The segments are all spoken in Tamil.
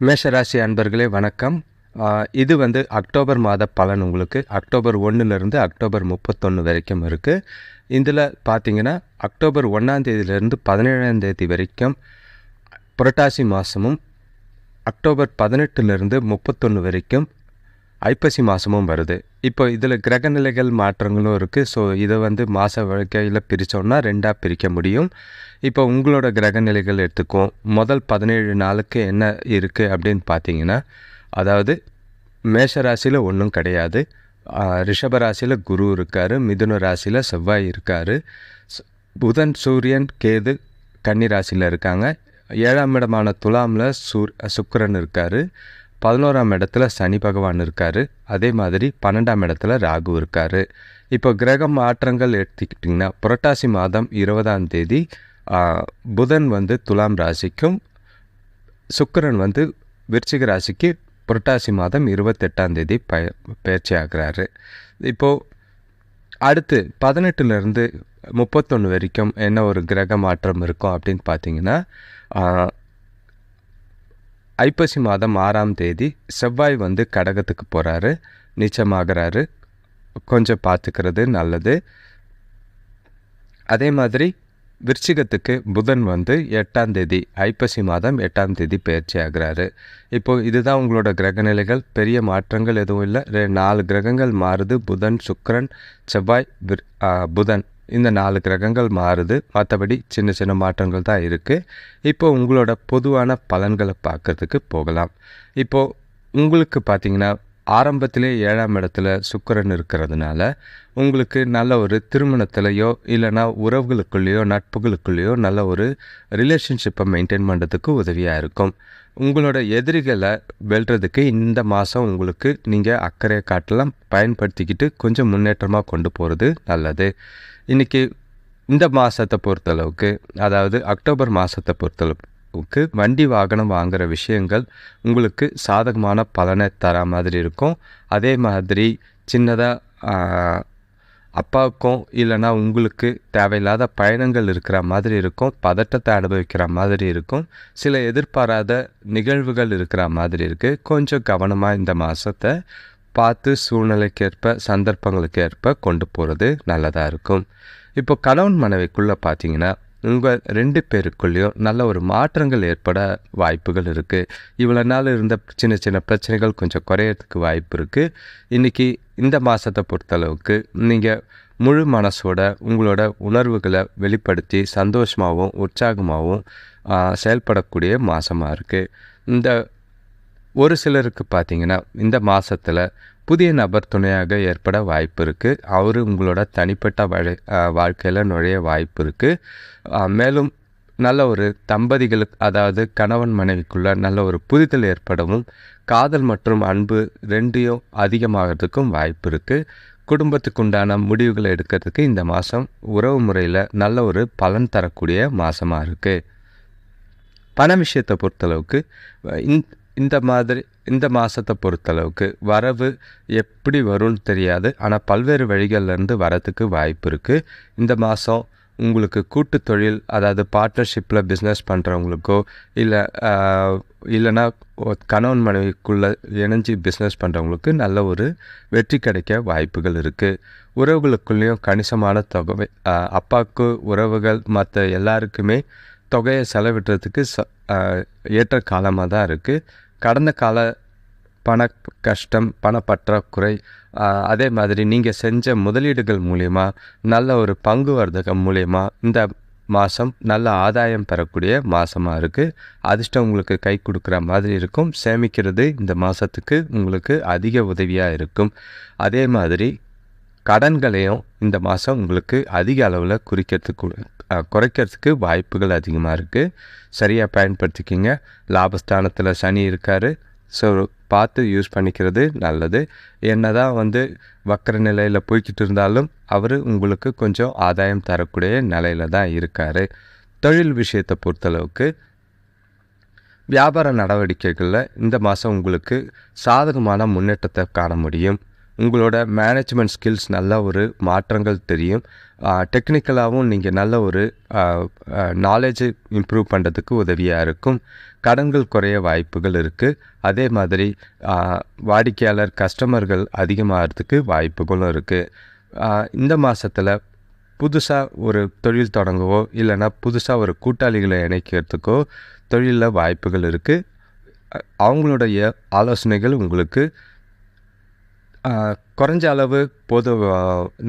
மேஷராசி அன்பர்களே வணக்கம். இது வந்து அக்டோபர் மாத பலன் உங்களுக்கு. அக்டோபர் ஒன்றுலேருந்து அக்டோபர் முப்பத்தொன்று வரைக்கும் இருக்குது இதில் பார்த்தீங்கன்னா அக்டோபர் ஒன்றாம் தேதியிலேருந்து பதினேழாம் தேதி வரைக்கும் புரட்டாசி மாதமும் அக்டோபர் பதினெட்டுலேருந்து முப்பத்தொன்று வரைக்கும் ஐப்பசி மாதமும் வருது. இப்போ இதில் கிரகநிலைகள் மாற்றங்களும் இருக்குது ஸோ இதை வந்து மாத வாழ்க்கையில் பிரித்தோம்னா ரெண்டாக பிரிக்க முடியும். இப்போ உங்களோட கிரகநிலைகள் எடுத்துக்குவோம். முதல் பதினேழு நாளுக்கு என்ன இருக்குது அப்படின்னு பார்த்தீங்கன்னா அதாவது மேஷ ராசியில் ஒன்றும் கிடையாது. ரிஷப ராசியில் குரு இருக்கார். மிதுன ராசியில் செவ்வாய் இருக்கார். புதன் சூரியன் கேது கன்னி ராசியில் இருக்காங்க. ஏழாம் இடமான துலாமில் சூர் சுக்கரன் இருக்கார். பதினோராம் இடத்துல சனி பகவான் இருக்கார். அதே மாதிரி பன்னெண்டாம் இடத்துல ராகு இருக்கார். இப்போ கிரக மாற்றங்கள் எடுத்துக்கிட்டிங்கன்னா புரட்டாசி மாதம் இருபதாம் தேதி புதன் வந்து துலாம் ராசிக்கும் சுக்கரன் வந்து விருச்சிக ராசிக்கு புரட்டாசி மாதம் இருபத்தெட்டாம் தேதி பய பயிற்சி ஆகிறாரு இப்போது அடுத்து பதினெட்டுலேருந்து முப்பத்தொன்று வரைக்கும் என்ன ஒரு கிரக மாற்றம் இருக்கும் அப்படின்னு பார்த்தீங்கன்னா ஐப்பசி மாதம் ஆறாம் தேதி செவ்வாய் வந்து கடகத்துக்கு போகிறாரு நிச்சயமாகிறாரு கொஞ்சம் பார்த்துக்கிறது நல்லது. அதே மாதிரி விருச்சிகத்துக்கு புதன் வந்து எட்டாம் தேதி ஐப்பசி மாதம் எட்டாம் தேதி பயிற்சி ஆகிறாரு. இப்போது இதுதான் உங்களோட கிரகநிலைகள் பெரிய மாற்றங்கள் எதுவும் இல்லை. ரெ- நாலு கிரகங்கள் மாறுது. புதன் சுக்கரன் செவ்வாய் விர்- புதன். இந்த நாலு கிரகங்கள் மாறுது. மற்றபடி சின்ன சின்ன மாற்றங்கள் தான் இருக்குது இப்போ உங்களோட பொதுவான பலன்களை பார்க்கறதுக்கு போகலாம். இப்போது உங்களுக்கு பார்த்தீங்கன்னா ஆரம்பத்திலே ஏழாம் இடத்துல சுக்கிரன் இருக்கிறதுனால உங்களுக்கு நல்ல ஒரு திருமணத்திலையோ இல்லைன்னா உறவுகளுக்குள்ளேயோ நட்புகளுக்குள்ளேயோ நல்ல ஒரு ரிலேஷன்ஷிப்பை மெயின்டைன் பண்ணுறதுக்கு உதவியாக இருக்கும். உங்களோட எதிரிகளை வெல்றதுக்கு இந்த மாதம் உங்களுக்கு நீங்கள் அக்கறை காட்டலாம் பயன்படுத்திக்கிட்டு கொஞ்சம் முன்னேற்றமாக கொண்டு போகிறது நல்லது. இன்றைக்கி இந்த மாதத்தை பொறுத்தளவுக்கு அதாவது அக்டோபர் மாதத்தை பொறுத்தளவுக்கு வண்டி வாகனம் வாங்குகிற விஷயங்கள் உங்களுக்கு சாதகமான பலனை தர மாதிரி இருக்கும். அதே மாதிரி சின்னதாக அப்பாவுக்கும் இல்லைன்னா உங்களுக்கு தேவையில்லாத பயணங்கள் இருக்கிற மாதிரி இருக்கும் பதட்டத்தை அனுபவிக்கிற மாதிரி இருக்கும் சில எதிர்பாராத நிகழ்வுகள் இருக்கிற மாதிரி இருக்குது கொஞ்சம் கவனமாக இந்த மாதத்தை பார்த்து சூழ்நிலைக்கேற்ப சந்தர்ப்பங்களுக்கு ஏற்ப கொண்டு போகிறது நல்லதாக இருக்கும். இப்போ கணவன் மனைவிக்குள்ளே பார்த்தீங்கன்னா உங்கள் ரெண்டு பேருக்குள்ளேயும் நல்ல ஒரு மாற்றங்கள் ஏற்பட வாய்ப்புகள் இருக்குது இவ்வளோ நாள் இருந்த சின்ன சின்ன பிரச்சனைகள் கொஞ்சம் குறையறதுக்கு வாய்ப்பு இருக்குது இன்றைக்கி இந்த மாதத்தை பொறுத்தளவுக்கு நீங்கள் முழு மனசோட உங்களோட உணர்வுகளை வெளிப்படுத்தி சந்தோஷமாகவும் உற்சாகமாகவும் செயல்படக்கூடிய மாதமாக இருக்குது இந்த ஒரு சிலருக்கு பார்த்தீங்கன்னா இந்த மாதத்தில் புதிய நபர் துணையாக ஏற்பட வாய்ப்பு இருக்குது அவர் உங்களோட தனிப்பட்ட வழி வாழ்க்கையில் நுழைய வாய்ப்பு இருக்குது மேலும் நல்ல ஒரு தம்பதிகளுக்கு அதாவது கணவன் மனைவிக்குள்ள நல்ல ஒரு புரிதல் ஏற்படவும் காதல் மற்றும் அன்பு ரெண்டையும் அதிகமாகிறதுக்கும் வாய்ப்பு இருக்குது குடும்பத்துக்கு உண்டான முடிவுகளை எடுக்கிறதுக்கு இந்த மாதம் உறவு முறையில் நல்ல ஒரு பலன் தரக்கூடிய மாதமாக இருக்குது பண விஷயத்தை பொறுத்தளவுக்கு இந்த இந்த மாதிரி இந்த மாதத்தை பொறுத்தளவுக்கு வரவு எப்படி வரும்னு தெரியாது. ஆனால் பல்வேறு வழிகள்லேருந்து வரத்துக்கு வாய்ப்பு இருக்குது இந்த மாதம் உங்களுக்கு கூட்டு தொழில் அதாவது பார்ட்னர்ஷிப்பில் பிஸ்னஸ் பண்ணுறவங்களுக்கோ இல்லை இல்லைன்னா கணவன் மனைவிக்குள்ளே இணைஞ்சு பிஸ்னஸ் பண்ணுறவங்களுக்கு நல்ல ஒரு வெற்றி கிடைக்க வாய்ப்புகள் இருக்குது உறவுகளுக்குள்ளேயும் கணிசமான தொகை அப்பாவுக்கு உறவுகள் மற்ற எல்லாருக்குமே தொகையை செலவிடுறதுக்கு ச ஏற்ற காலமாக தான் இருக்குது கடந்த கால பண கஷ்டம் பணப்பற்றாக்குறை அதே மாதிரி நீங்கள் செஞ்ச முதலீடுகள் மூலயமா நல்ல ஒரு பங்கு வர்த்தகம் மூலயமா இந்த மாதம் நல்ல ஆதாயம் பெறக்கூடிய மாதமாக இருக்குது அதிர்ஷ்டம் உங்களுக்கு கை கொடுக்குற மாதிரி இருக்கும். சேமிக்கிறது இந்த மாதத்துக்கு உங்களுக்கு அதிக உதவியாக இருக்கும். அதே மாதிரி கடன்களையும் இந்த மாதம் உங்களுக்கு அதிக அளவில் குறிக்கிறதுக்கு குறைக்கிறதுக்கு வாய்ப்புகள் அதிகமாக இருக்குது சரியாக பயன்படுத்திக்கிங்க. லாபஸ்தானத்தில் சனி இருக்கார். ஸோ பார்த்து யூஸ் பண்ணிக்கிறது நல்லது. என்ன தான் வந்து வக்கர நிலையில் போய்கிட்டு இருந்தாலும் அவர் உங்களுக்கு கொஞ்சம் ஆதாயம் தரக்கூடிய நிலையில தான் இருக்கார். தொழில் விஷயத்தை பொறுத்தளவுக்கு வியாபார நடவடிக்கைகளில் இந்த மாதம் உங்களுக்கு சாதகமான முன்னேற்றத்தை காண முடியும். உங்களோட மேனேஜ்மெண்ட் ஸ்கில்ஸ் நல்ல ஒரு மாற்றங்கள் தெரியும். டெக்னிக்கலாகவும் நீங்கள் நல்ல ஒரு நாலேஜை இம்ப்ரூவ் பண்ணுறதுக்கு உதவியாக இருக்கும். கடன்கள் குறைய வாய்ப்புகள் இருக்குது அதே மாதிரி வாடிக்கையாளர் கஸ்டமர்கள் அதிகமாகிறதுக்கு வாய்ப்புகளும் இருக்குது இந்த மாதத்தில் புதுசாக ஒரு தொழில் தொடங்கவோ இல்லைன்னா புதுசாக ஒரு கூட்டாளிகளை இணைக்கிறதுக்கோ தொழிலில் வாய்ப்புகள் இருக்குது அவங்களுடைய ஆலோசனைகள் உங்களுக்கு குறைஞ்ச அளவு பொது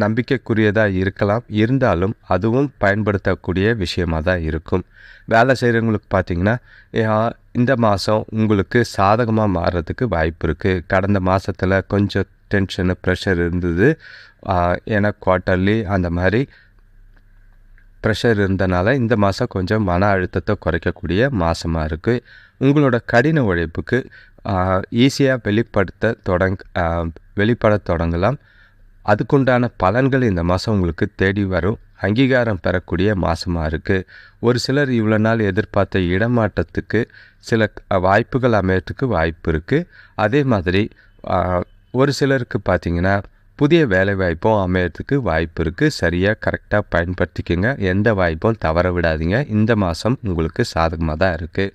நம்பிக்கைக்குரியதாக இருக்கலாம். இருந்தாலும் அதுவும் பயன்படுத்தக்கூடிய விஷயமாக தான் இருக்கும். வேலை செய்கிறவங்களுக்கு பார்த்திங்கன்னா இந்த மாதம் உங்களுக்கு சாதகமாக மாறுறதுக்கு வாய்ப்பு இருக்குது கடந்த மாதத்தில் கொஞ்சம் டென்ஷனு ப்ரெஷர் இருந்தது. ஏன்னா குவார்ட்டர்லி அந்த மாதிரி ப்ரெஷர் இருந்தனால இந்த மாதம் கொஞ்சம் மன அழுத்தத்தை குறைக்கக்கூடிய மாதமாக இருக்குது உங்களோட கடின உழைப்புக்கு ஈஸியாக வெளிப்படுத்த தொடங் வெளிப்பட தொடங்கலாம். அதுக்குண்டான பலன்கள் இந்த மாதம் உங்களுக்கு தேடி வரும். அங்கீகாரம் பெறக்கூடிய மாதமாக இருக்குது ஒரு சிலர் இவ்வளோ நாள் எதிர்பார்த்த இடமாற்றத்துக்கு சில வாய்ப்புகள் அமையறதுக்கு வாய்ப்பு இருக்குது அதே மாதிரி ஒரு சிலருக்கு பார்த்தீங்கன்னா புதிய வேலைவாய்ப்பும் அமையறதுக்கு வாய்ப்பு இருக்குது சரியாக கரெக்டாக பயன்படுத்திக்கோங்க. எந்த வாய்ப்பும் தவற விடாதீங்க. இந்த மாதம் உங்களுக்கு சாதகமாக தான் இருக்குது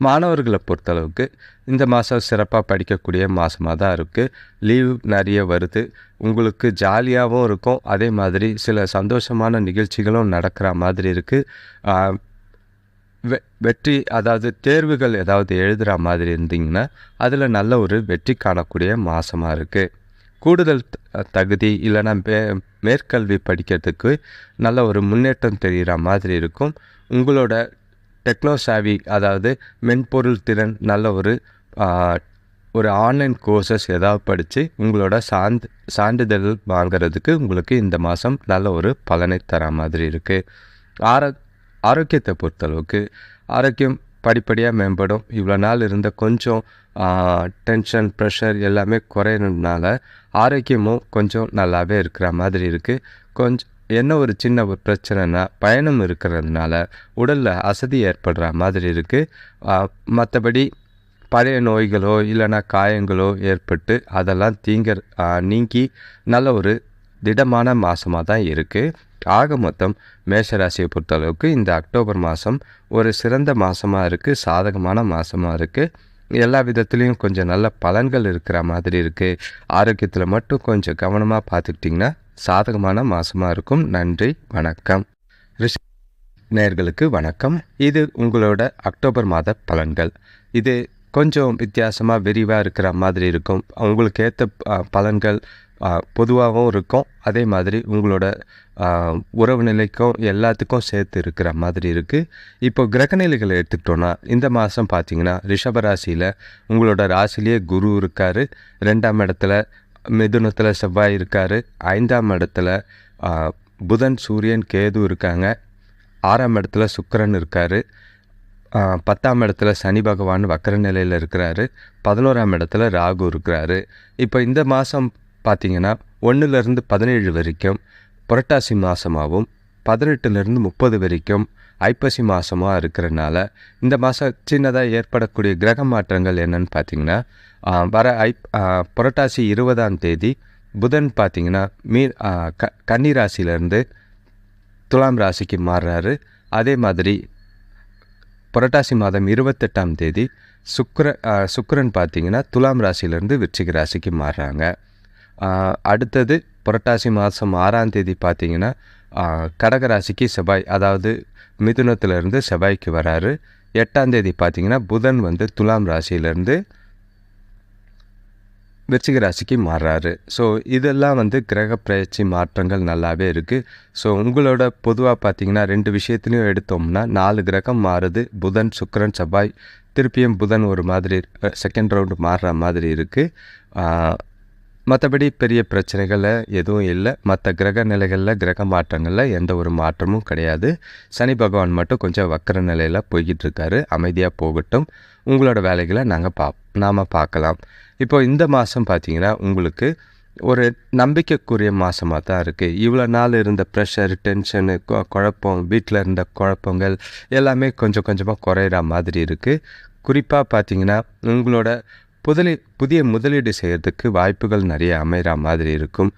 மாணவர்களை பொறுத்தளவுக்கு இந்த மாதம் சிறப்பாக படிக்கக்கூடிய மாதமாக தான் இருக்குது. லீவ் நிறைய வருது. உங்களுக்கு ஜாலியாகவும் இருக்கும். அதே மாதிரி சில சந்தோஷமான நிகழ்ச்சிகளும் நடக்கிற மாதிரி இருக்குது. வெ வெற்றி அதாவது தேர்வுகள் ஏதாவது எழுதுகிற மாதிரி இருந்தீங்கன்னா அதில் நல்ல ஒரு வெற்றி காணக்கூடிய மாதமாக இருக்குது. கூடுதல் தகுதி இல்லைன்னா மே மேற்கல்வி படிக்கிறதுக்கு நல்ல ஒரு முன்னேற்றம் தெரிகிற மாதிரி இருக்கும். உங்களோட டெக்னோசாவி அதாவது மென்பொருள் திறன் நல்ல ஒரு ஒரு ஆன்லைன் கோர்சஸ் ஏதாவது படித்து உங்களோட சான்று சான்றிதழ் வாங்குறதுக்கு உங்களுக்கு இந்த மாதம் நல்ல ஒரு பலனை தர மாதிரி இருக்குது ஆரோ ஆரோக்கியத்தை பொறுத்தளவுக்கு ஆரோக்கியம் படிப்படியாக மேம்படும். இவ்வளோ நாள் இருந்த கொஞ்சம் டென்ஷன் ப்ரெஷர் எல்லாமே குறையிறதுனால ஆரோக்கியமும் கொஞ்சம் நல்லாவே இருக்கிற மாதிரி இருக்குது கொஞ்சம் என்ன ஒரு சின்ன ஒரு பிரச்சனைனா பயணம் இருக்கிறதுனால உடலில் அசதி ஏற்படுற மாதிரி இருக்குது மற்றபடி பழைய நோய்களோ இல்லைன்னா காயங்களோ ஏற்பட்டு அதெல்லாம் தீங்க நீங்கி நல்ல ஒரு திடமான மாதமாக தான் இருக்குது ஆக மொத்தம் மேஷராசியை பொறுத்தளவுக்கு இந்த அக்டோபர் மாதம் ஒரு சிறந்த மாதமாக இருக்குது சாதகமான மாதமாக இருக்குது எல்லா விதத்துலேயும் கொஞ்சம் நல்ல பலன்கள் இருக்கிற மாதிரி இருக்குது ஆரோக்கியத்தில் மட்டும் கொஞ்சம் கவனமாக பார்த்துக்கிட்டிங்கன்னா சாதகமான மாதமாக இருக்கும். நன்றி வணக்கம். ரிஷ் நேர்களுக்கு வணக்கம். இது உங்களோட அக்டோபர் மாத பலன்கள். இது கொஞ்சம் வித்தியாசமாக விரிவாக இருக்கிற மாதிரி இருக்கும். உங்களுக்கு ஏற்ற பலன்கள் பொதுவாகவும் இருக்கும். அதே மாதிரி உங்களோட உறவு நிலைக்கும் எல்லாத்துக்கும் சேர்த்து இருக்கிற மாதிரி இருக்குது இப்போ கிரகநிலைகளை எடுத்துக்கிட்டோன்னா இந்த மாதம் பார்த்தீங்கன்னா ரிஷபராசியில் உங்களோட ராசிலேயே குரு இருக்கார். ரெண்டாம் இடத்துல மிதுனத்தில் செவ்வாய் இருக்கார். ஐந்தாம் இடத்துல புதன் சூரியன் கேது இருக்காங்க. ஆறாம் இடத்துல சுக்கரன் இருக்கார். பத்தாம் இடத்துல சனி பகவான் வக்கர நிலையில் இருக்கிறாரு. பதினோராம் இடத்துல ராகு இருக்கிறாரு. இப்போ இந்த மாதம் பார்த்தீங்கன்னா ஒன்றுலேருந்து பதினேழு வரைக்கும் புரட்டாசி மாதமாகவும் பதினெட்டுலேருந்து முப்பது வரைக்கும் ஐப்பசி மாதமாக இருக்கிறனால இந்த மாதம் சின்னதாக ஏற்படக்கூடிய கிரக மாற்றங்கள் என்னென்னு பார்த்தீங்கன்னா வர ஐ புரட்டாசி இருபதாம் தேதி புதன் பார்த்திங்கன்னா மீ க கன்னி ராசியிலேருந்து துலாம் ராசிக்கு மாறுறாரு. அதே மாதிரி புரட்டாசி மாதம் இருபத்தெட்டாம் தேதி சுக்கர சுக்கரன் சுக்கிரன் துலாம் ராசியிலேருந்து விருச்சிக ராசிக்கு மாறுறாங்க. அடுத்தது புரட்டாசி மாதம் ஆறாம் தேதி பார்த்திங்கன்னா கடகராசிக்கு கடக ராசிக்கு செவ்வாய் அதாவது மிதுனத்திலிருந்து செவ்வாய்க்கு வராரு. எட்டாம் தேதி பார்த்தீங்கன்னா புதன் வந்து துலாம் ராசியிலேருந்து விருச்சிக ராசிக்கு மாறுறாரு. ஸோ இதெல்லாம் வந்து கிரக பிரயச்சி மாற்றங்கள் நல்லாவே இருக்குது ஸோ உங்களோட பொதுவாக பார்த்தீங்கன்னா ரெண்டு விஷயத்துலையும் எடுத்தோம்னா நாலு கிரகம் மாறுது. புதன் சுக்கரன் செவ்வாய். திருப்பியும் புதன் ஒரு மாதிரி செகண்ட் ரவுண்டு மாறுற மாதிரி இருக்குது மற்றபடி பெரிய பிரச்சனைகள் எதுவும் இல்லை. மற்ற கிரக நிலைகளில் கிரக மாற்றங்களில் எந்த ஒரு மாற்றமும் கிடையாது. சனி பகவான் மட்டும் கொஞ்சம் வக்கர நிலையில் போய்கிட்டு இருக்காரு அமைதியாக போகட்டும். உங்களோட வேலைகளை நாங்கள் பா நாம் பார்க்கலாம். இப்போ இந்த மாதம் பார்த்தீங்கன்னா உங்களுக்கு ஒரு நம்பிக்கைக்குரிய மாதமாக தான் இருக்குது இவ்வளோ நாள் இருந்த ப்ரெஷர் டென்ஷனு குழப்பம் வீட்டில் இருந்த குழப்பங்கள் எல்லாமே கொஞ்சம் கொஞ்சமாக குறையிற மாதிரி இருக்குது குறிப்பாக பார்த்தீங்கன்னா உங்களோட புதலி புதிய முதலீடு செய்கிறதுக்கு வாய்ப்புகள் நிறைய அமைகிற மாதிரி இருக்கும்.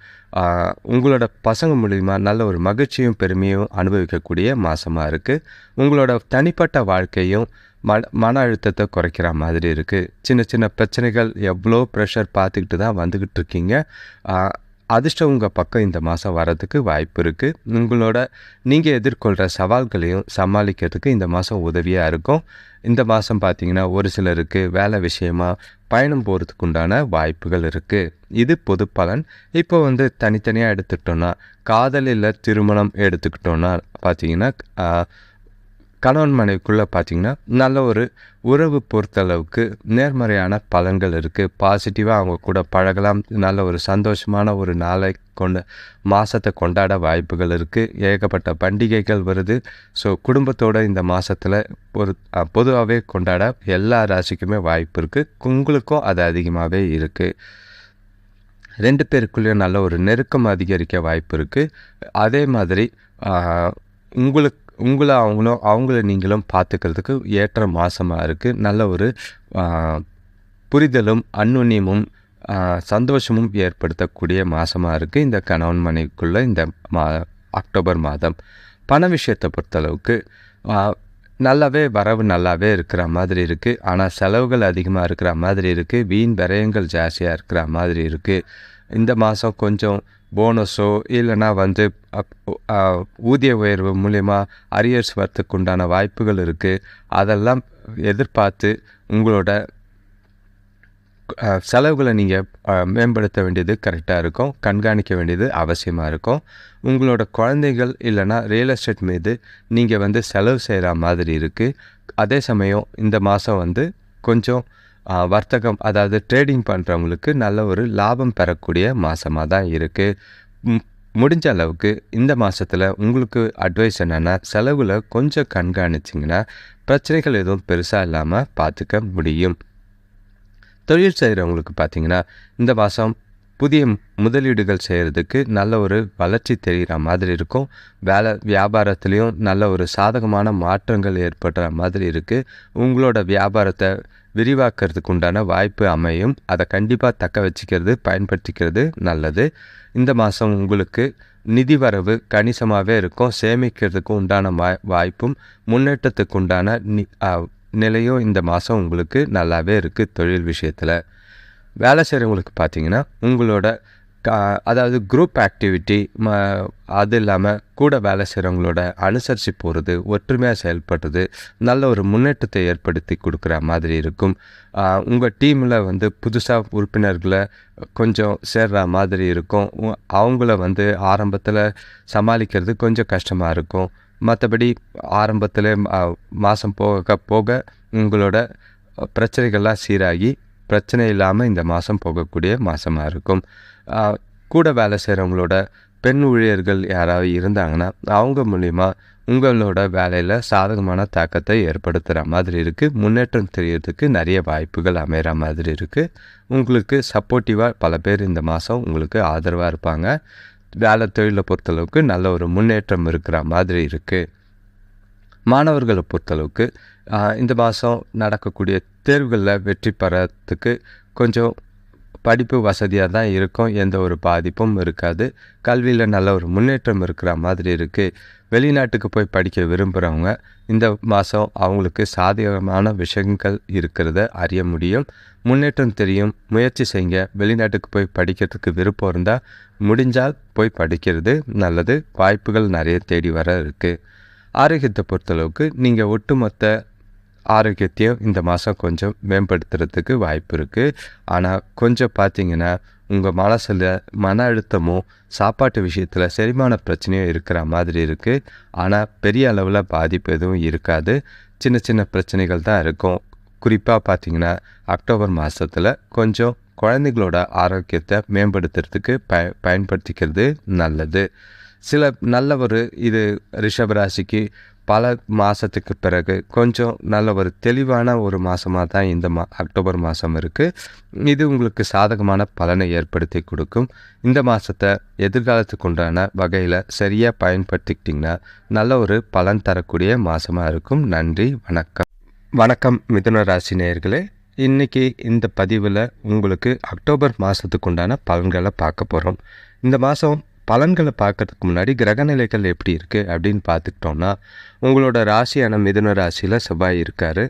உங்களோட பசங்க மூலிமா நல்ல ஒரு மகிழ்ச்சியும் பெருமையும் அனுபவிக்கக்கூடிய மாதமாக இருக்குது உங்களோட தனிப்பட்ட வாழ்க்கையும் மன மன அழுத்தத்தை குறைக்கிற மாதிரி இருக்குது சின்ன சின்ன பிரச்சனைகள் எவ்வளோ ப்ரெஷர் பார்த்துக்கிட்டு தான் வந்துக்கிட்டு இருக்கீங்க. அதிர்ஷ்டம் உங்கள் பக்கம் இந்த மாதம் வரதுக்கு வாய்ப்பு இருக்குது உங்களோட நீங்கள் எதிர்கொள்கிற சவால்களையும் சமாளிக்கிறதுக்கு இந்த மாதம் உதவியாக இருக்கும். இந்த மாதம் பார்த்தீங்கன்னா ஒரு சிலருக்கு வேலை விஷயமா பயணம் போகிறதுக்கு உண்டான வாய்ப்புகள் இருக்குது இது பொது பலன். இப்போ வந்து தனித்தனியாக எடுத்துக்கிட்டோன்னா காதலில் திருமணம் எடுத்துக்கிட்டோன்னா பார்த்தீங்கன்னா கணவன் மனைவிக்குள்ளே பார்த்தீங்கன்னா நல்ல ஒரு உறவு பொறுத்தளவுக்கு நேர்மறையான பலன்கள் இருக்குது பாசிட்டிவாக அவங்க கூட பழகலாம். நல்ல ஒரு சந்தோஷமான ஒரு நாளை கொண்ட மாதத்தை கொண்டாட வாய்ப்புகள் இருக்குது ஏகப்பட்ட பண்டிகைகள் வருது. ஸோ குடும்பத்தோட இந்த மாதத்தில் ஒரு பொதுவாகவே கொண்டாட எல்லா ராசிக்குமே வாய்ப்பு இருக்குது உங்களுக்கும் அது அதிகமாகவே இருக்குது ரெண்டு பேருக்குள்ளேயும் நல்ல ஒரு நெருக்கம் அதிகரிக்க வாய்ப்பு இருக்குது அதே மாதிரி உங்களுக்கு உங்களை அவங்களும் அவங்கள நீங்களும் பார்த்துக்கிறதுக்கு ஏற்ற மாதமாக இருக்குது நல்ல ஒரு புரிதலும் அந்நுண்ணியமும் சந்தோஷமும் ஏற்படுத்தக்கூடிய மாதமாக இருக்குது இந்த கணவன் மனைவிக்குள்ளே இந்த மா அக்டோபர் மாதம். பண விஷயத்தை பொறுத்தளவுக்கு நல்லாவே வரவு நல்லாவே இருக்கிற மாதிரி இருக்குது ஆனால் செலவுகள் அதிகமாக இருக்கிற மாதிரி இருக்குது வீண் விரயங்கள் ஜாஸ்தியாக இருக்கிற மாதிரி இருக்குது இந்த மாதம் கொஞ்சம் போனஸோ இல்லைன்னா வந்து அப்- ஊதிய உயர்வு மூலயமா அரியர்ஸ் வரத்துக்கு உண்டான வாய்ப்புகள் இருக்குது அதெல்லாம் எதிர்பார்த்து உங்களோட செலவுகளை நீங்கள் மேம்படுத்த வேண்டியது கரெக்டாக இருக்கும். கண்காணிக்க வேண்டியது அவசியமாக இருக்கும். உங்களோட குழந்தைகள் இல்லைன்னா ரியல் எஸ்டேட் மீது நீங்கள் வந்து செலவு செய்கிற மாதிரி இருக்குது அதே சமயம் இந்த மாதம் வந்து கொஞ்சம் வர்த்தகம் அதாவது ட்ரேடிங் பண்ணுறவங்களுக்கு நல்ல ஒரு லாபம் பெறக்கூடிய மாதமாக தான் இருக்குது முடிஞ்ச அளவுக்கு இந்த மாதத்தில் உங்களுக்கு அட்வைஸ் என்னென்னா செலவில் கொஞ்சம் கண்காணிச்சிங்கன்னா பிரச்சனைகள் எதுவும் பெருசாக இல்லாமல் பார்த்துக்க முடியும். தொழில் செய்கிறவங்களுக்கு பார்த்திங்கன்னா இந்த மாதம் புதிய முதலீடுகள் செய்கிறதுக்கு நல்ல ஒரு வளர்ச்சி தெரிகிற மாதிரி இருக்கும். வேலை வியாபாரத்துலேயும் நல்ல ஒரு சாதகமான மாற்றங்கள் ஏற்படுற மாதிரி இருக்குது உங்களோட வியாபாரத்தை விரிவாக்கிறதுக்கு உண்டான வாய்ப்பு அமையும். அதை கண்டிப்பாக தக்க வச்சுக்கிறது பயன்படுத்திக்கிறது நல்லது. இந்த மாதம் உங்களுக்கு நிதி வரவு கணிசமாகவே இருக்கும். சேமிக்கிறதுக்கு உண்டான வாய் வாய்ப்பும் முன்னேற்றத்துக்கு உண்டான நி நிலையும் இந்த மாதம் உங்களுக்கு நல்லாவே இருக்குது தொழில் விஷயத்தில். வேலை செய்கிறவங்களுக்கு பார்த்தீங்கன்னா உங்களோட அதாவது குரூப் ஆக்டிவிட்டி ம அது இல்லாமல் கூட வேலை செய்கிறவங்களோட அனுசரித்து போகிறது ஒற்றுமையாக செயல்படுறது நல்ல ஒரு முன்னேற்றத்தை ஏற்படுத்தி கொடுக்குற மாதிரி இருக்கும். உங்கள் டீமில் வந்து புதுசாக உறுப்பினர்களை கொஞ்சம் சேர்ற மாதிரி இருக்கும். அவங்கள வந்து ஆரம்பத்தில் சமாளிக்கிறது கொஞ்சம் கஷ்டமாக இருக்கும். மற்றபடி ஆரம்பத்தில் மாதம் போக போக உங்களோட பிரச்சனைகள்லாம் சீராகி பிரச்சனை இல்லாமல் இந்த மாதம் போகக்கூடிய மாதமாக இருக்கும். கூட வேலை செய்கிறவங்களோட பெண் ஊழியர்கள் யாராவது இருந்தாங்கன்னா அவங்க மூலிமா உங்களோட வேலையில் சாதகமான தாக்கத்தை ஏற்படுத்துகிற மாதிரி இருக்குது முன்னேற்றம் தெரியறதுக்கு நிறைய வாய்ப்புகள் அமைகிற மாதிரி இருக்குது உங்களுக்கு சப்போர்ட்டிவாக பல பேர் இந்த மாதம் உங்களுக்கு ஆதரவாக இருப்பாங்க. வேலை தொழிலை பொறுத்தளவுக்கு நல்ல ஒரு முன்னேற்றம் இருக்கிற மாதிரி இருக்குது மாணவர்களை பொறுத்தளவுக்கு இந்த மாதம் நடக்கக்கூடிய தேர்வுகளில் வெற்றி பெறத்துக்கு கொஞ்சம் படிப்பு வசதியாக தான் இருக்கும். எந்த ஒரு பாதிப்பும் இருக்காது. கல்வியில் நல்ல ஒரு முன்னேற்றம் இருக்கிற மாதிரி இருக்குது வெளிநாட்டுக்கு போய் படிக்க விரும்புகிறவங்க இந்த மாதம் அவங்களுக்கு சாதகமான விஷயங்கள் இருக்கிறத அறிய முடியும். முன்னேற்றம் தெரியும். முயற்சி செய்யுங்க. வெளிநாட்டுக்கு போய் படிக்கிறதுக்கு விருப்பம் இருந்தால் முடிஞ்சால் போய் படிக்கிறது நல்லது. வாய்ப்புகள் நிறைய தேடி வர இருக்குது ஆரோக்கியத்தை பொறுத்தளவுக்கு நீங்கள் ஒட்டுமொத்த ஆரோக்கியத்தையும் இந்த மாதம் கொஞ்சம் மேம்படுத்துறதுக்கு வாய்ப்பு இருக்குது ஆனால் கொஞ்சம் பார்த்தீங்கன்னா உங்கள் மனசில் மன அழுத்தமும் சாப்பாட்டு விஷயத்தில் செரிமான பிரச்சனையும் இருக்கிற மாதிரி இருக்குது ஆனால் பெரிய அளவில் பாதிப்பு எதுவும் இருக்காது. சின்ன சின்ன பிரச்சனைகள் தான் இருக்கும். குறிப்பாக பார்த்தீங்கன்னா அக்டோபர் மாதத்தில் கொஞ்சம் குழந்தைகளோட ஆரோக்கியத்தை மேம்படுத்துறதுக்கு ப பயன்படுத்திக்கிறது நல்லது. சில நல்ல ஒரு இது ரிஷபராசிக்கு பல மாதத்துக்கு பிறகு கொஞ்சம் நல்ல ஒரு தெளிவான ஒரு மாதமாக தான் இந்த மா அக்டோபர் மாதம் இருக்குது இது உங்களுக்கு சாதகமான பலனை ஏற்படுத்தி கொடுக்கும். இந்த மாதத்தை எதிர்காலத்துக்கு உண்டான வகையில் சரியாக பயன்படுத்திக்கிட்டிங்கன்னா நல்ல ஒரு பலன் தரக்கூடிய மாதமாக இருக்கும். நன்றி வணக்கம். வணக்கம் மிதுன ராசி நேயர்களே. இன்றைக்கி இந்த பதிவில் உங்களுக்கு அக்டோபர் மாதத்துக்கு உண்டான பலன்களை பார்க்க போகிறோம் இந்த மாதம் பலன்களை பார்க்கறதுக்கு முன்னாடி கிரகநிலைகள் எப்படி இருக்குது அப்படின்னு பார்த்துக்கிட்டோம்னா உங்களோட ராசியான மிதுன ராசியில் செவ்வாய் இருக்கார்.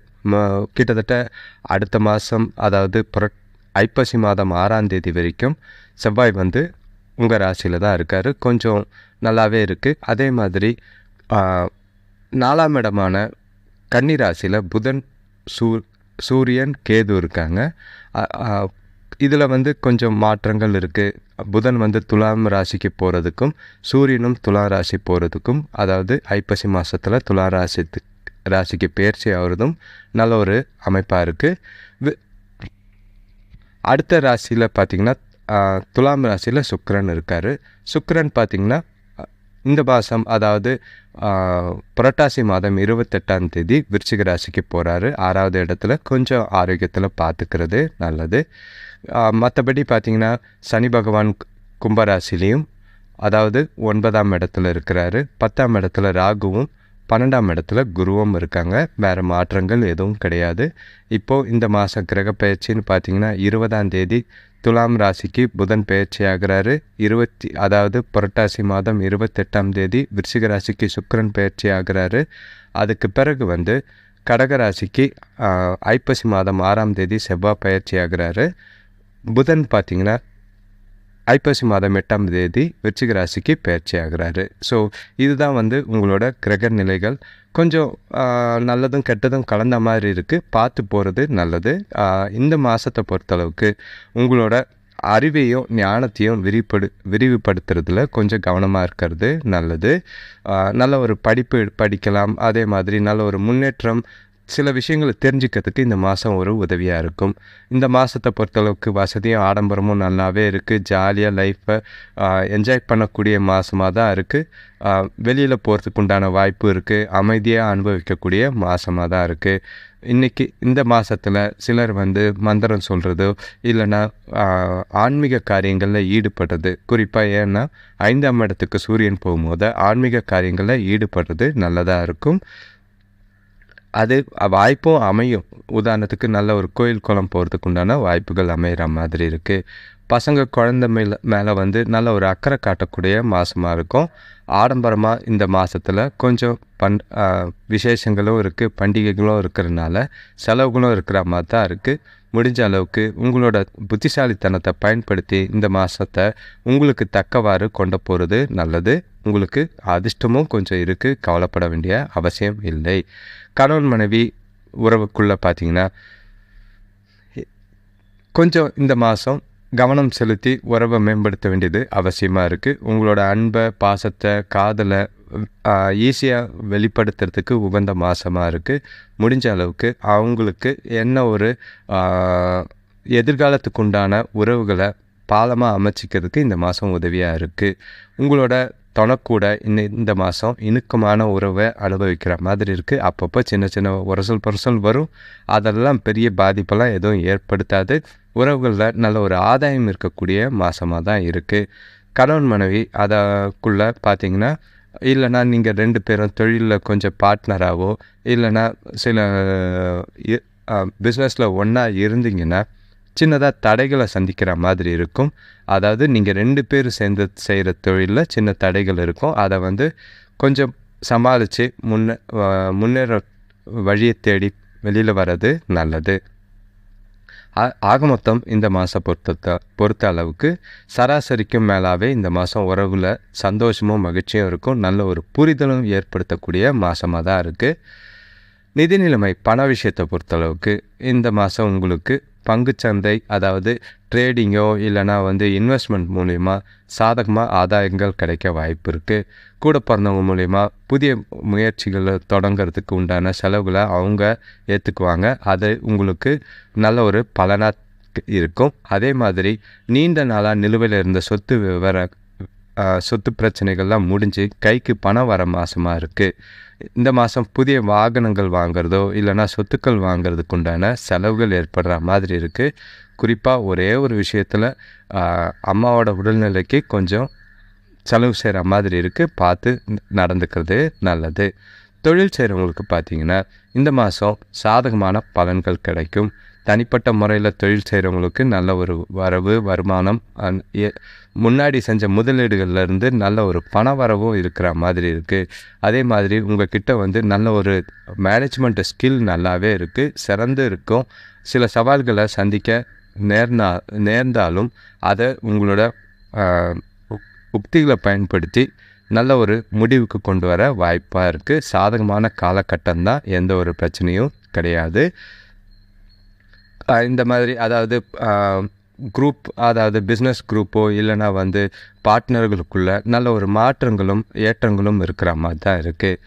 கிட்டத்தட்ட அடுத்த மாதம் அதாவது புர ஐப்பசி மாதம் ஆறாம் தேதி வரைக்கும் செவ்வாய் வந்து உங்கள் ராசியில் தான் இருக்கார். கொஞ்சம் நல்லாவே இருக்குது அதே மாதிரி நாலாம் இடமான கன்னி ராசியில் புதன் சூ சூரியன் கேது இருக்காங்க. இதில் வந்து கொஞ்சம் மாற்றங்கள் இருக்குது புதன் வந்து துலாம் ராசிக்கு போகிறதுக்கும் சூரியனும் துலா ராசி போகிறதுக்கும் அதாவது ஐப்பசி மாதத்தில் துலா ராசி ராசிக்கு பயிற்சி ஆகிறதும் நல்ல ஒரு அமைப்பாக இருக்குது அடுத்த ராசியில் பார்த்திங்கன்னா துலாம் ராசியில் சுக்கரன் இருக்கார். சுக்கரன் பார்த்திங்கன்னா இந்த மாதம் அதாவது புரட்டாசி மாதம் இருபத்தெட்டாம் தேதி விருச்சிக ராசிக்கு போகிறாரு ஆறாவது இடத்துல கொஞ்சம் ஆரோக்கியத்தில் பார்த்துக்கிறது நல்லது. மற்றபடி பார்த்திங்கன்னா சனி பகவான் கும்பராசிலையும் அதாவது ஒன்பதாம் இடத்துல இருக்கிறாரு பத்தாம் இடத்துல ராகுவும் பன்னெண்டாம் இடத்துல குருவும் இருக்காங்க. வேறு மாற்றங்கள் எதுவும் கிடையாது. இப்போது இந்த மாதம் கிரக பயிற்சின்னு பார்த்தீங்கன்னா இருபதாம் தேதி துலாம் ராசிக்கு புதன் பயிற்சி ஆகிறாரு. இருபத்தி அதாவது புரட்டாசி மாதம் இருபத்தெட்டாம் தேதி விருச்சிக ராசிக்கு சுக்கரன் பயிற்சி ஆகிறாரு. அதுக்கு பிறகு வந்து கடக ராசிக்கு ஐப்பசி மாதம் ஆறாம் தேதி செவ்வாய் பயிற்சி ஆகிறாரு. புதன் பார்த்தீங்கன்னா ஐப்பசி மாதம் எட்டாம் தேதி விருச்சிக ராசிக்கு பயிற்சி ஆகிறாரு ஸோ இதுதான் வந்து உங்களோட கிரக நிலைகள். கொஞ்சம் நல்லதும் கெட்டதும் கலந்த மாதிரி இருக்குது பார்த்து போகிறது நல்லது. இந்த மாதத்தை பொறுத்தளவுக்கு உங்களோட அறிவையும் ஞானத்தையும் விரிப்படு விரிவுபடுத்துறதுல கொஞ்சம் கவனமாக இருக்கிறது நல்லது. நல்ல ஒரு படிப்பு படிக்கலாம். அதே மாதிரி நல்ல ஒரு முன்னேற்றம் சில விஷயங்களை தெரிஞ்சுக்கிறதுக்கு இந்த மாதம் ஒரு உதவியாக இருக்கும். இந்த மாதத்தை பொறுத்தளவுக்கு வசதியும் ஆடம்பரமும் நல்லாவே இருக்குது ஜாலியாக லைஃப்பை என்ஜாய் பண்ணக்கூடிய மாதமாக தான் இருக்குது வெளியில் போகிறதுக்கு உண்டான வாய்ப்பு இருக்குது அமைதியாக அனுபவிக்கக்கூடிய மாதமாக தான் இருக்குது இன்றைக்கி இந்த மாதத்தில் சிலர் வந்து மந்திரம் சொல்கிறதோ இல்லைன்னா ஆன்மீக காரியங்களில் ஈடுபடுறது. குறிப்பாக ஏன்னா ஐந்தாம் இடத்துக்கு சூரியன் போகும்போது ஆன்மீக காரியங்களில் ஈடுபடுறது நல்லதாக இருக்கும். அது வாய்ப்பும் அமையும். உதாரணத்துக்கு நல்ல ஒரு கோயில் குளம் போகிறதுக்கு உண்டான வாய்ப்புகள் அமைகிற மாதிரி இருக்குது பசங்க குழந்தை மேலே மேலே வந்து நல்ல ஒரு அக்கறை காட்டக்கூடிய மாதமாக இருக்கும். ஆடம்பரமாக இந்த மாதத்தில் கொஞ்சம் பண் விசேஷங்களும் இருக்குது பண்டிகைகளும் இருக்கிறதுனால செலவுகளும் இருக்கிற மாதிரி தான் இருக்குது முடிஞ்ச அளவுக்கு உங்களோட புத்திசாலித்தனத்தை பயன்படுத்தி இந்த மாதத்தை உங்களுக்கு தக்கவாறு கொண்டு போகிறது நல்லது. உங்களுக்கு அதிர்ஷ்டமும் கொஞ்சம் இருக்குது கவலைப்பட வேண்டிய அவசியம் இல்லை. கணவன் மனைவி உறவுக்குள்ளே பார்த்தீங்கன்னா கொஞ்சம் இந்த மாதம் கவனம் செலுத்தி உறவை மேம்படுத்த வேண்டியது அவசியமாக இருக்குது உங்களோட அன்பை பாசத்தை காதலை ஈஸியாக வெளிப்படுத்துறதுக்கு உகந்த மாதமாக இருக்குது முடிஞ்ச அளவுக்கு அவங்களுக்கு என்ன ஒரு எதிர்காலத்துக்குண்டான எதிர்காலத்துக்கு உண்டான உறவுகளை பாலமாக அமைச்சிக்கிறதுக்கு இந்த மாதம் உதவியாக இருக்குது உங்களோட தனக்கூட இந்த இந்த மாதம் இணுக்கமான உறவை அனுபவிக்கிற மாதிரி இருக்குது அப்பப்போ சின்ன சின்ன உரசல் பொரசல் வரும். அதெல்லாம் பெரிய பாதிப்பெல்லாம் எதுவும் ஏற்படுத்தாது. உறவுகளில் நல்ல ஒரு ஆதாயம் இருக்கக்கூடிய மாதமாக தான் இருக்குது கணவன் மனைவி அதற்குள்ளே பார்த்தீங்கன்னா இல்லைன்னா நீங்கள் ரெண்டு பேரும் தொழிலில் கொஞ்சம் பார்ட்னராகவோ இல்லைன்னா சில பிஸ்னஸில் ஒன்றா இருந்தீங்கன்னா சின்னதாக தடைகளை சந்திக்கிற மாதிரி இருக்கும். அதாவது நீங்கள் ரெண்டு பேரும் சேர்ந்து செய்கிற தொழிலில் சின்ன தடைகள் இருக்கும். அதை வந்து கொஞ்சம் சமாளித்து முன்னே முன்னேற வழியை தேடி வெளியில் வர்றது நல்லது. ஆ- ஆக மொத்தம் இந்த மாதம் பொறுத்த பொறுத்த அளவுக்கு சராசரிக்கும் மேலாவே இந்த மாதம் உறவில் சந்தோஷமும் மகிழ்ச்சியும் இருக்கும். நல்ல ஒரு புரிதலும் ஏற்படுத்தக்கூடிய மாதமாக தான் இருக்குது நிதி நிலைமை பண விஷயத்தை பொறுத்தளவுக்கு இந்த மாதம் உங்களுக்கு பங்குச்சந்தை அதாவது ட்ரேடிங்கோ இல்லைனா வந்து இன்வெஸ்ட்மெண்ட் மூலிமா சாதகமாக ஆதாயங்கள் கிடைக்க வாய்ப்பு இருக்குது கூட பிறந்தவங்க மூலிமா புதிய முயற்சிகளை தொடங்கிறதுக்கு உண்டான செலவுகளை அவங்க ஏற்றுக்குவாங்க அது உங்களுக்கு நல்ல ஒரு பலனாக இருக்கும். அதே மாதிரி நீண்ட நாளாக நிலுவையில் இருந்த சொத்து விவர சொத்து பிரச்சனைகள்லாம் முடிஞ்சு கைக்கு பணம் வர மாதமாக இருக்குது இந்த மாதம் புதிய வாகனங்கள் வாங்குறதோ இல்லைன்னா சொத்துக்கள் வாங்குறதுக்கு உண்டான செலவுகள் ஏற்படுற மாதிரி இருக்குது குறிப்பாக ஒரே ஒரு விஷயத்தில் அம்மாவோட உடல்நிலைக்கு கொஞ்சம் செலவு செய்கிற மாதிரி இருக்குது பார்த்து நடந்துக்கிறது நல்லது. தொழில் செய்கிறவங்களுக்கு பார்த்தீங்கன்னா இந்த மாதம் சாதகமான பலன்கள் கிடைக்கும். தனிப்பட்ட முறையில் தொழில் செய்கிறவங்களுக்கு நல்ல ஒரு வரவு வருமானம் முன்னாடி செஞ்ச முதலீடுகள்லேருந்து நல்ல ஒரு பண வரவும் இருக்கிற மாதிரி இருக்குது அதே மாதிரி உங்கள் கிட்ட வந்து நல்ல ஒரு மேனேஜ்மெண்ட் ஸ்கில் நல்லாவே இருக்குது சிறந்து இருக்கும். சில சவால்களை சந்திக்க நேர்ந்தா நேர்ந்தாலும் அதை உங்களோட உக்- உக்திகளை பயன்படுத்தி நல்ல ஒரு முடிவுக்கு கொண்டு வர வாய்ப்பாக இருக்குது சாதகமான காலகட்டம் தான் எந்த ஒரு பிரச்சனையும் கிடையாது. இந்த மாதிரி அதாவது குரூப் அதாவது பிஸ்னஸ் குரூப்போ இல்லைன்னா வந்து பார்ட்னர்களுக்குள்ள நல்ல ஒரு மாற்றங்களும் ஏற்றங்களும் இருக்கிற மாதிரி தான் இருக்குது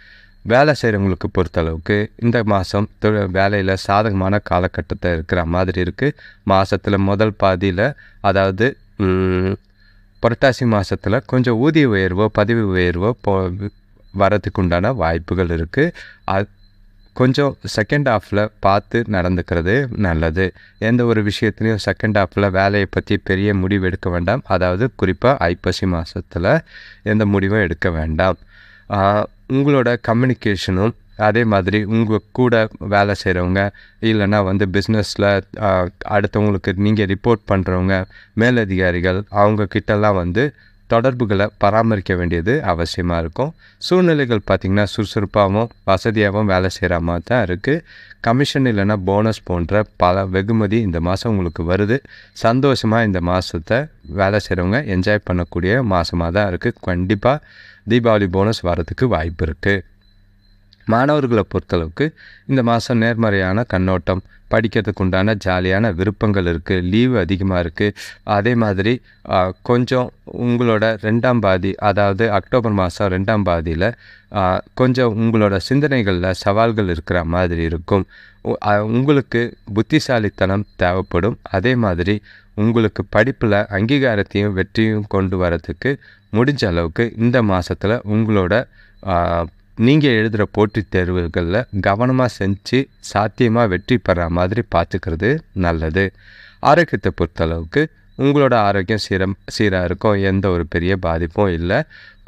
வேலை செய்கிறவங்களுக்கு பொறுத்தளவுக்கு இந்த மாதம் வேலையில் சாதகமான காலகட்டத்தை இருக்கிற மாதிரி இருக்குது மாதத்தில் முதல் பாதியில் அதாவது புரட்டாசி மாதத்தில் கொஞ்சம் ஊதிய உயர்வோ பதவி உயர்வோ போ வரதுக்கு உண்டான வாய்ப்புகள் இருக்குது அது கொஞ்சம் செகண்ட் ஹாஃபில் பார்த்து நடந்துக்கிறது நல்லது. எந்த ஒரு விஷயத்துலையும் செகண்ட் ஹாஃபில் வேலையை பற்றி பெரிய முடிவு எடுக்க வேண்டாம். அதாவது குறிப்பாக ஐப்பசி மாதத்தில் எந்த முடிவும் எடுக்க வேண்டாம். உங்களோட கம்யூனிகேஷனும் அதே மாதிரி உங்கள் கூட வேலை செய்கிறவங்க இல்லைன்னா வந்து பிஸ்னஸில் அடுத்தவங்களுக்கு நீங்கள் ரிப்போர்ட் பண்ணுறவங்க மேலதிகாரிகள் அவங்கக்கிட்டலாம் வந்து தொடர்புகளை பராமரிக்க வேண்டியது அவசியமாக இருக்கும். சூழ்நிலைகள் பார்த்திங்கன்னா சுறுசுறுப்பாகவும் வசதியாகவும் வேலை செய்கிற மாதிரி தான் இருக்குது கமிஷன் இல்லைன்னா போனஸ் போன்ற பல வெகுமதி இந்த மாதம் உங்களுக்கு வருது. சந்தோஷமாக இந்த மாதத்தை வேலை செய்கிறவங்க என்ஜாய் பண்ணக்கூடிய மாதமாக தான் இருக்குது கண்டிப்பாக தீபாவளி போனஸ் வரதுக்கு வாய்ப்பு இருக்குது மாணவர்களை பொறுத்தளவுக்கு இந்த மாதம் நேர்மறையான கண்ணோட்டம் படிக்கிறதுக்கு உண்டான ஜாலியான விருப்பங்கள் இருக்குது லீவு அதிகமாக இருக்குது அதே மாதிரி கொஞ்சம் உங்களோட ரெண்டாம் பாதி அதாவது அக்டோபர் மாதம் ரெண்டாம் பாதியில் கொஞ்சம் உங்களோட சிந்தனைகளில் சவால்கள் இருக்கிற மாதிரி இருக்கும். உங்களுக்கு புத்திசாலித்தனம் தேவைப்படும். அதே மாதிரி உங்களுக்கு படிப்பில் அங்கீகாரத்தையும் வெற்றியும் கொண்டு வரதுக்கு முடிஞ்ச அளவுக்கு இந்த மாதத்தில் உங்களோட நீங்கள் எழுதுகிற போட்டித் தேர்வுகளில் கவனமாக செஞ்சு சாத்தியமாக வெற்றி பெற மாதிரி பார்த்துக்கிறது நல்லது. ஆரோக்கியத்தை பொறுத்தளவுக்கு உங்களோட ஆரோக்கியம் சீரம் சீராக இருக்கும். எந்த ஒரு பெரிய பாதிப்பும் இல்லை.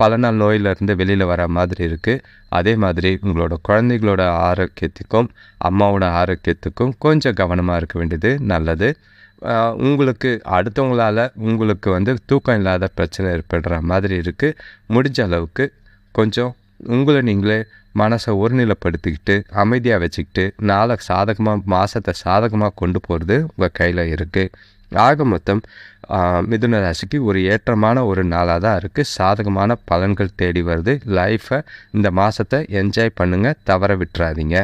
பல நாள் நோயிலிருந்து வெளியில் வர மாதிரி இருக்குது அதே மாதிரி உங்களோட குழந்தைகளோட ஆரோக்கியத்துக்கும் அம்மாவோட ஆரோக்கியத்துக்கும் கொஞ்சம் கவனமாக இருக்க வேண்டியது நல்லது. உங்களுக்கு அடுத்தவங்களால் உங்களுக்கு வந்து தூக்கம் இல்லாத பிரச்சனை ஏற்படுற மாதிரி இருக்குது முடிஞ்ச அளவுக்கு கொஞ்சம் உங்களை நீங்களே மனசை ஒருநிலைப்படுத்திக்கிட்டு அமைதியாக வச்சுக்கிட்டு நாளை சாதகமாக மாதத்தை சாதகமாக கொண்டு போகிறது உங்கள் கையில் இருக்குது ஆக மொத்தம் மிதுன ராசிக்கு ஒரு ஏற்றமான ஒரு நாளாக தான் இருக்குது சாதகமான பலன்கள் தேடி வருது. லைஃப்பை இந்த மாதத்தை என்ஜாய் பண்ணுங்கள் தவற விட்டுறாதீங்க.